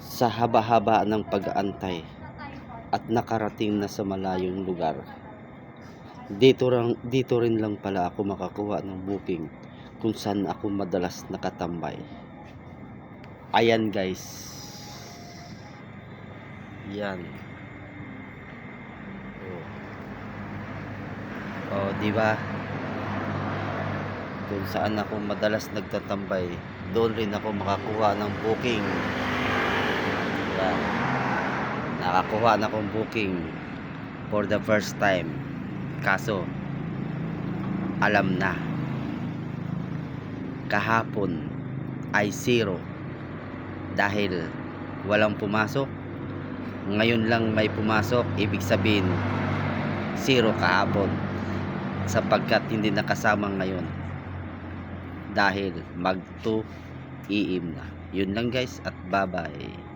sa haba-haba ng pag-aantay at nakarating na sa malayong lugar. Dito, rin, dito rin lang pala ako makakuha ng booking kung saan ako madalas nakatambay. Ayan guys. Yan. Oh, oh di ba? Kung saan ako madalas nagtatambay, doon rin ako makakuha ng booking. Yan. Nakakuha na akong booking for the first time. Kaso, alam na. Kahapon ay zero dahil walang pumasok. Ngayon lang may pumasok, ibig sabihin zero kahapon sapagkat hindi nakasama ngayon dahil mag 2 iim na. Yun lang guys at bye bye.